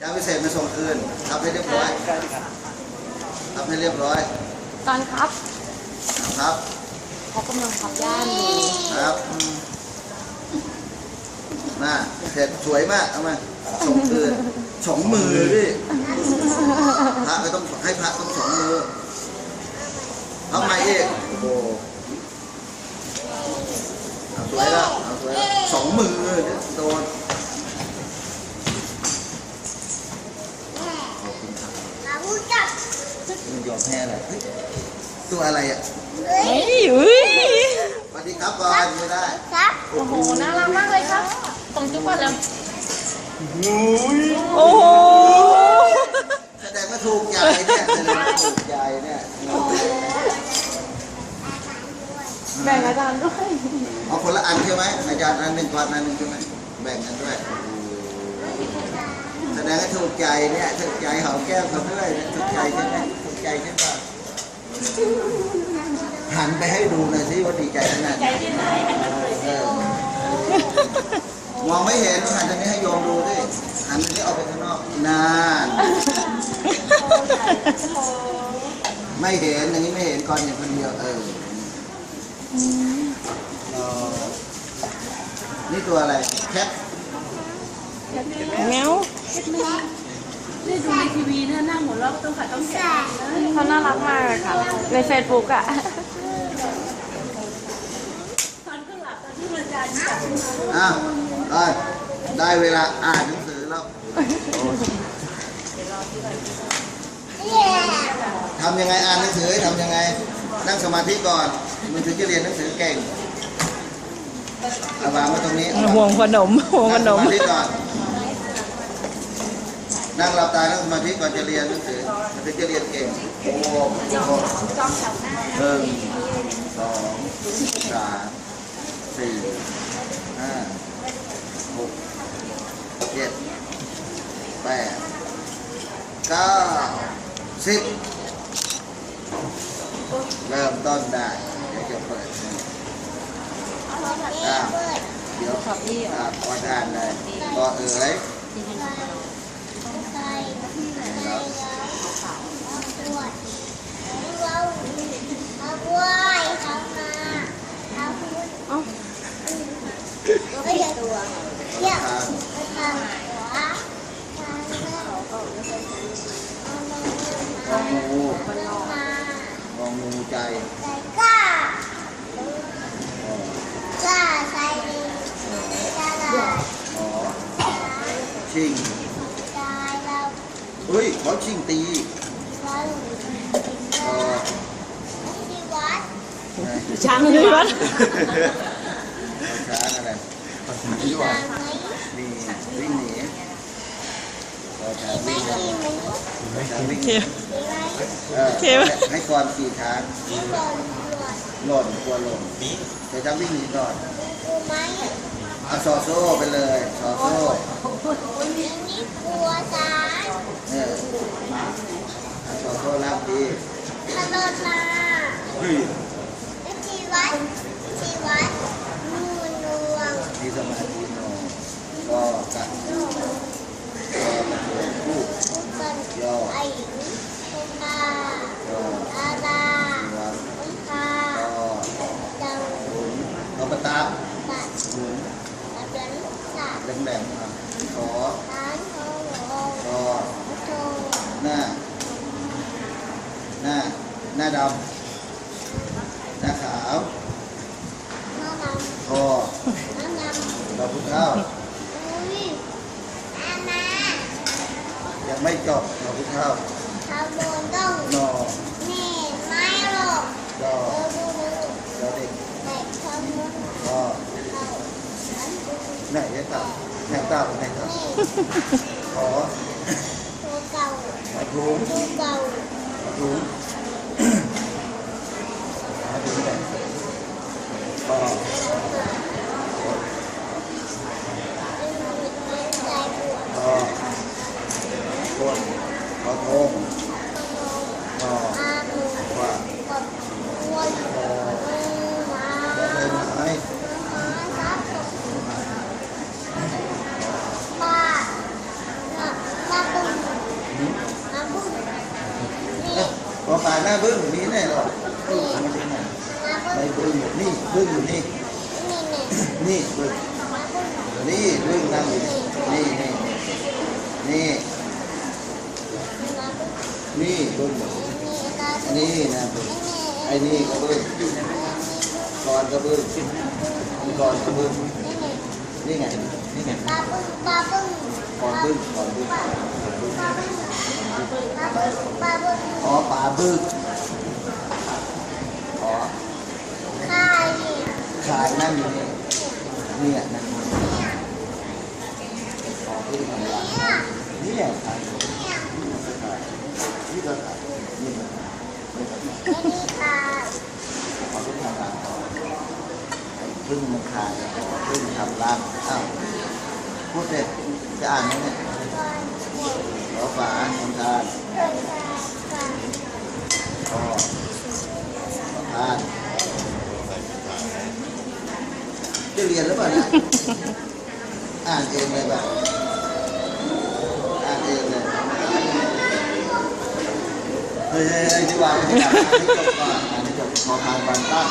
ยาพิเศษมาส่งคืนทำให้เรียบร้อยทำให้เรียบร้อยตอนครับนะครับเขากำลังทับย่านอยู่ครับน่าเสร็จสวยมากเอามาส่งคืนสองมือพี่พระก็ต้องให้พระต้องสองมือทำไมอีกโอ้โหเอาสวยแล้วเอาสวยแล้วสองมือเนี่ยโดนขอบคุณครับ เราพูดจับ มัน ยอมแพ้เลยเฮ้ยตัวอะไรอะเฮ้ยเฮ้ยอุ้ยสวัสดีครับก่อนไม่ได้ครับโอ้โหน่ารักมากเลยครับตรงจุ๊บก่อนแล้วโอ้โหแสดงว่าถูกใจเนี่ยแสดงว่าถูกใจเนี่ยแบ่งอาจารย์ด้วยเอาคนละอันใช่ไหมอาจารย์อันหนึ่งก่อนอันหนึ่งใช่ไหมแบ่งกันด้วย แสดงว่าถูกใจเนี่ยถูกใจหอมแก้มเขาด้วยเนี่ยถูกใจใช่ไหมถูกใจใช่ปะหันไปให้ดูหน่อยสิว่าดีใจขนาดไหนมองไม่เห็นหันตรงนี้ให้โยมดูดิหันตรงนี้ออกไปข้างนอกนานไม่เห็นอย่างนี้ไม่เห็นก่อนเห็นคนเดียวเออเออนี่ตัวอะไรแคทแมว ได้ดูในทีวีเนี่ยนั่งหัวเราะต้องขัดต้องแกะเขาน่ารักมากเลยค่ะ ในเฟซบุ๊กอะ ตอนข้างหลังตอนที่อาจารย์จับมืออ้าวเอ้ยได้เวลาอ่านหนังสือแล้วเย้ทำยังไงอ่านหนังสือทำยังไง นั่งสมาธิก่อน มันถึงจะเรียนหนังสือเก่งเอาวางไว้ตรงนี้ห่วงขนมห่วงขนั่งนสมมาธิก่อน นั่งหลับตานั่งสมาธิก่อนจะเรียนหนังสือมันถึงจะเรียนเก่งโอ้โหหนึ่งสองสามสี่ห้าหกเจ็ดแปดเก้าสิบเริ่มต้นได้ เดี๋ยวจะเปิดให้อ้าวเดี๋ยวอ่าพอด้านเลยก็เอ๋ย ใส่ใส่เอาปวดเอาเอาบวยเอามาเอาพูด เอ้า เฮ้ยตัวเยี่ยม ทาง ไปทางหัวทางหน้าเอามา งอ งูเอามางองูใจใส่ก้าอ๋อก้าใส่ดีกาลาอ๋อชิงกายเราเฮ้ยเขาชิงตีเราอ๋อที่วัดไหนช้างด้วยวัดช้างอะไรทางไหนมีวิ่งหนีพอช้างไม่วิ่งหนีมีมันช้างวิ่งหนี วมีไหมเออให้ก่อนขี่ช้างที่โดนตรวจหล่นกลัวหล่นแต่ช้างวิ่งหนีก่อนกูไหมเอาซอโซ่ไปเลยซอโซ่นี่กลัวสายเออเอาซอโซ่ลากดีทะเลาะมาเฮ้ย ที่วัดที่วัดนูนดวง มีสมาธิโนก็กัด นูน ก็กระโดดลูก ทุกคน ย่อ ไอ้ทุกตา ย่อ ตาตา หัว ทุกตา ก็ จัง หมุนเอาปะ ตาตัดหมุนตัดเดินสัตว์แหลมๆอะขอทานโฮโฮก็โตหน้า หน้า หน้าดำหน้าขาวน้านคอำน้านำดอกพุท้าอุ้ยอามายังไม่จบดอกพุท้าเขาโดนต้องนอนี่ไม่หรอกดออดูดู ดอเด็ก แต่เขาโดน ก็ เขาฉันดู ไหนจะตาไหนตาไหนตานี่ขอตัวเก่าขอทุงตัวเก่าขอทุงขอทุงไหนก็ ใจปวด ก็คนขอทงก็ อาหมู ว่า กับวัว คอ มือมา ขอใบไม้ มาซับป้ามาโก ปลาหน้าบึ้งมีแน่หรอกบึ้งมันเป็นไงมาเพิ่งไม่บึ้งหมดนี่บึ้งอยู่นี่ นี่นี่นี่บึ้งมาเพิ่งนี่บึ้งนั่งอยู่นี่นี่นี่นี่บึ้งนี่นี่นะบึ้งไอ้นี่ก็บึ้งก่อนก็บึ้งก่อนก็บึ้งนี่ไงนี่ไงปลาเพิ่งปลาเพิ่งก่อนบึ้งก่อนบึ้ง ปลาเพิ่งปลาเพิ่งปลาเพิ่งปลาเพิ่งอ๋อปลาบึ้งอ๋อไข่ขายนั่งอยู่นี่เนี่ยนั่งนี่อ๋อบึ้งทำอะไรเนี่ยนี่แหละขายเนี่ยนี่ก็ขายนี่ก็ขายนี่ก็ขายไอ้นี่ปลาขอพึ่งทำร้านพึ่งมันขายพึ่งทำร้านอ้าวพูดเสร็จจะอ่านไหมเนี่ยก่อนหมด ขอฝาทำทานเกิดปลาขอขอทานจะเรียนหรือเปล่าเนี่ยอ่านเองเลยป่ะอ่านเองเลยเฮ้ยเฮ้ยเฮ้ยที่วางที่วางอ่านให้จบก่อนอ่านให้จบขอทานบันตั้ง